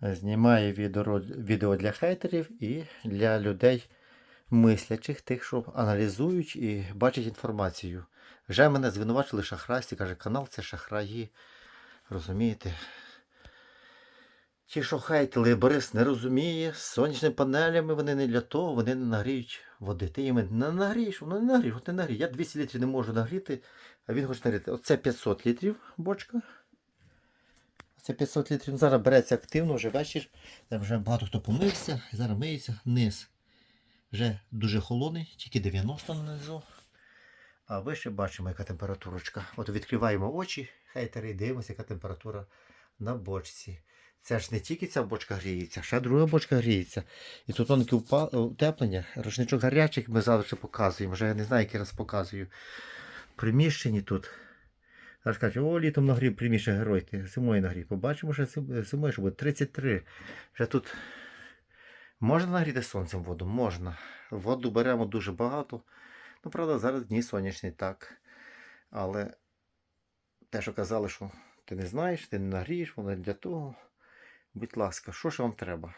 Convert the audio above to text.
Знімаю відео, для хейтерів і для людей мислячих, тих, що аналізують і бачать інформацію. Вже мене звинувачили в шахрайстві, каже, канал це шахраї. Розумієте? Ті, що хейтили, Борис не розуміє, з сонячними панелями вони не для того, вони не нагріють води. Ти їм не нагрієш, воно не нагрієш, от не нагріє. Я 200 літрів не можу нагріти, а він хоче нагріти. Оце 500 літрів бочка. Це 500 літрів. Зараз береться активно, вже вечір. Там вже багато хто помився, зараз миється низ. Вже дуже холодний, тільки 90 нанизу. А вище бачимо, яка температурочка. От відкриваємо очі, хейтери, дивимося, яка температура на бочці. Це ж не тільки ця бочка гріється, ще друга бочка гріється. І тут тонке утеплення, рушничок гарячий, ми завжди показуємо. Вже я не знаю, який раз показую. В приміщенні тут. Зараз кажуть, о, літом нагрів приміщення геройки, зимою нагрів. Побачимо, що зим- зимою що буде 33. Вже тут можна нагріти сонцем воду? Можна. Воду беремо дуже багато. Ну, правда, зараз дні сонячні, так. Але те, що казали, що ти не знаєш, ти не нагрієш, воно для того. Будь ласка, що ж вам треба?